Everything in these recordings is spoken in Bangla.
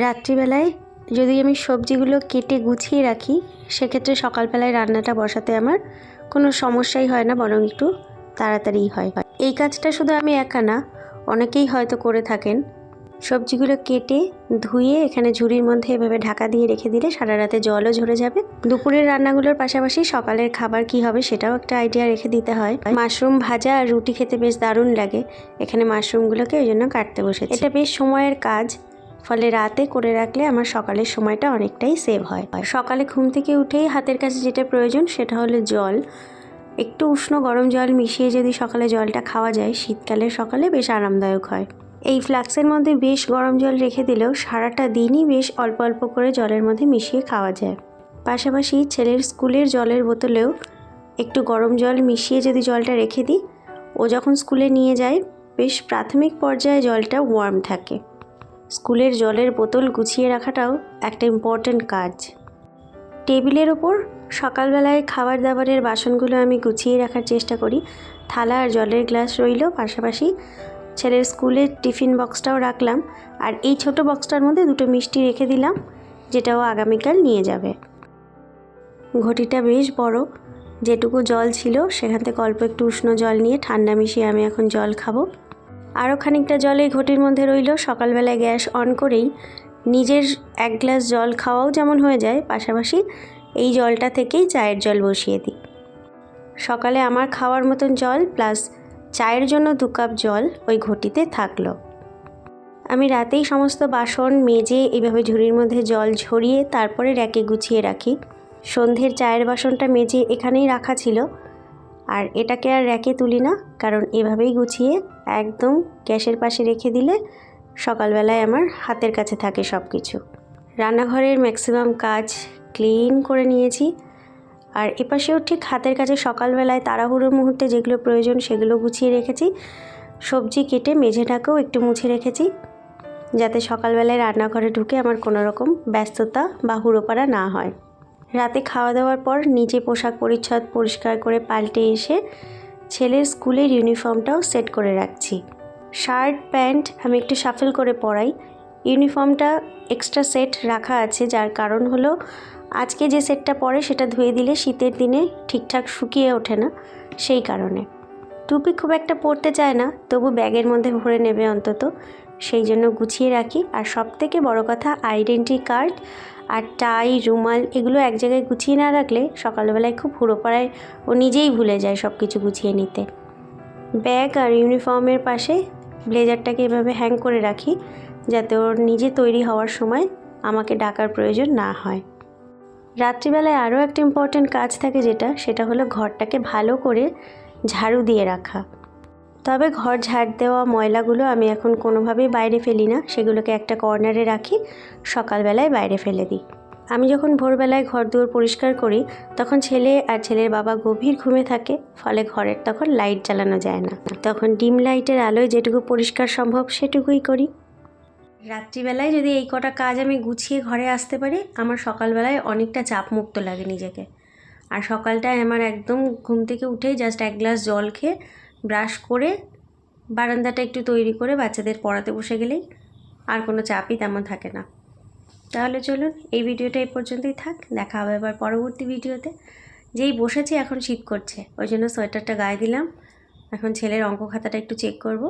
রাত্রিবেলায় যদি আমি সবজিগুলো কেটে গুছিয়ে রাখি, সেক্ষেত্রে সকালবেলায় রান্নাটা বসাতে আমার কোনো সমস্যাই হয় না, বরং একটু তাড়াতাড়ি হয়। এই কাজটা শুধু আমি একা না, অনেকেই হয়তো করে থাকেন। সবজিগুলো কেটে ধুয়ে এখানে ঝুড়ির মধ্যে এভাবে ঢাকা দিয়ে রেখে দিলে সারা রাতে জলও ঝরে যাবে। দুপুরের রান্নাগুলোর পাশাপাশি সকালের খাবার কি হবে সেটাও একটা আইডিয়া রেখে দিতে হয়। মাশরুম ভাজা আর রুটি খেতে বেশ দারুণ লাগে। এখানে মাশরুমগুলোকে ওই জন্য কাটতে বসেছি। এটা বেশ সময়ের কাজ। ফলে রাতে করে রাখলে আমার সকালের সময়টা অনেকটাই সেভ হয়। সকালে ঘুম থেকে উঠেই হাতের কাছে যেটা প্রয়োজন সেটা হলো জল। একটু উষ্ণ গরম জল মিশিয়ে যদি সকালে জলটা খাওয়া যায়, শীতকালের সকালে বেশ আরামদায়ক হয়। এই ফ্লাক্সের মধ্যে বেশ গরম জল রেখে দিলেও সারাটা দিনই বেশ অল্প অল্প করে জলের মধ্যে মিশিয়ে খাওয়া যায়। পাশাপাশি ছেলের স্কুলের জলের বোতলেও একটু গরম জল মিশিয়ে যদি জলটা রেখে দিই, ও যখন স্কুলে নিয়ে যায়, বেশ প্রাথমিক পর্যায়ে জলটা ওয়ার্ম থাকে। স্কুলের জলের বোতল গুছিয়ে রাখাটাও একটা ইম্পর্ট্যান্ট কাজ। টেবিলের ওপর সকালবেলায় খাবার দাবারের বাসনগুলো আমি গুছিয়ে রাখার চেষ্টা করি। থালা আর জলের গ্লাস রইল, পাশাপাশি ছেলের স্কুলের টিফিন বক্সটাও রাখলাম। আর এই ছোট বক্সটার মধ্যে দুটো মিষ্টি রেখে দিলাম, যেটাও আগামীকাল নিয়ে যাবে। ঘটিটা বেশ বড়। যেটুকু জল ছিল, সেখান থেকে অল্প একটু উষ্ণ জল নিয়ে ঠান্ডা মিশিয়ে আমি এখন জল খাব। আরও খানিকটা জল এই ঘটির মধ্যে রইল। সকালবেলায় গ্যাস অন করেই নিজের এক গ্লাস জল খাওয়াও যেমন হয়ে যায়, পাশাপাশি এই জলটা থেকেই চায়ের জল বসিয়ে দিই। সকালে আমার খাওয়ার মতন জল প্লাস চায়ের জন্য দু কাপ জল ওই ঘটিতে থাকল। আমি রাতেই সমস্ত বাসন মেজে এইভাবে ঝুড়ির মধ্যে জল ঝরিয়ে তারপরে র্যাকে গুছিয়ে রাখি। সন্ধ্যের চায়ের বাসনটা মেজে এখানেই রাখা ছিল। আর এটাকে আর র্যাকে তুলি না, কারণ এভাবেই গুছিয়ে একদম গ্যাসের পাশে রেখে দিলে সকালবেলায় আমার হাতের কাছে থাকে সব কিছু রান্নাঘরের ম্যাক্সিমাম কাজ ক্লিন করে নিয়েছি। আর এপাশেও ঠিক হাতের কাছে সকালবেলায় তাড়াহুড়োর মুহূর্তে যেগুলো প্রয়োজন সেগুলো গুছিয়ে রেখেছি। সবজি কেটে মেঝেটাকেও একটু মুছে রেখেছি, যাতে সকালবেলায় রান্নাঘরে ঢুকে আমার কোনো রকম ব্যস্ততা বা হুড়োপাড়া না হয়। রাতে খাওয়া দাওয়ার পর নিজে পোশাক পরিচ্ছদ পরিষ্কার করে পাল্টে এসে ছেলের স্কুলের ইউনিফর্মটাও সেট করে রাখছি। শার্ট, প্যান্ট আমি একটু শাফেল করে পরাই। ইউনিফর্মটা এক্সট্রা সেট রাখা আছে, যার কারণ হলো আজকে যে সেটটা পরে সেটা ধুয়ে দিলে শীতের দিনে ঠিকঠাক শুকিয়ে ওঠে না, সেই কারণে। টুপি খুব একটা পরতে চায় না, তবু ব্যাগের মধ্যে ভরে নেবে অন্তত। সেই জন্য গুছিয়ে রাখি। আর সব থেকে বড় কথা আইডেন্টি কার্ড আর টাই রুমাল এগুলো এক জায়গায় গুছিয়ে না রাখলে সকালবেলায় খুব হুড়ো পাড়ায় ও নিজেই ভুলে যায় সব কিছু গুছিয়ে নিতে। ব্যাগ আর ইউনিফর্মের পাশে ব্লেজারটাকে এভাবে হ্যাং করে রাখি যাতে ওর নিজে তৈরি হওয়ার সময় আমাকে ডাকার প্রয়োজন না হয়। রাত্রিবেলায় আরও একটা ইম্পর্ট্যান্ট কাজ থাকে যেটা, সেটা হলো ঘরটাকে ভালো করে ঝাড়ু দিয়ে রাখা। তবে ঘর ঝাড় দেওয়া ময়লাগুলো আমি এখন কোনোভাবেই বাইরে ফেলি না। সেগুলোকে একটা কর্নারে রাখি, সকালবেলায় বাইরে ফেলে দিই। আমি যখন ভোরবেলায় ঘর দুয়ার পরিষ্কার করি, তখন ছেলে আর ছেলের বাবা গভীর ঘুমে থাকে, ফলে ঘরের তখন লাইট জ্বালানো যায় না। তখন ডিম লাইটের আলোয় যেটুকু পরিষ্কার সম্ভব সেটুকুই করি। রাত্রিবেলায় যদি এই কটা কাজ আমি গুছিয়ে ঘরে আসতে পারি, আমার সকালবেলায় অনেকটা চাপমুক্ত লাগে নিজেকে। আর সকালটায় আমার একদম ঘুম থেকে উঠেই জাস্ট এক গ্লাস জল খেয়ে ব্রাশ করে বারান্দাটা একটু তৈরি করে বাচ্চাদের পড়াতে বসে গেলেই আর কোনো চাপই তেমন থাকে না। তাহলে চলুন এই ভিডিওটা এই পর্যন্তই থাক। দেখা হবে আবার পরবর্তী ভিডিওতে। যেই বসেছি এখন শীত করছে, ওই জন্য সোয়েটারটা গায়ে দিলাম। এখন ছেলের অঙ্ক খাতাটা একটু চেক করব।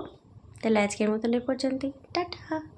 তাহলে আজকের মতন এই পর্যন্তই। টাটা!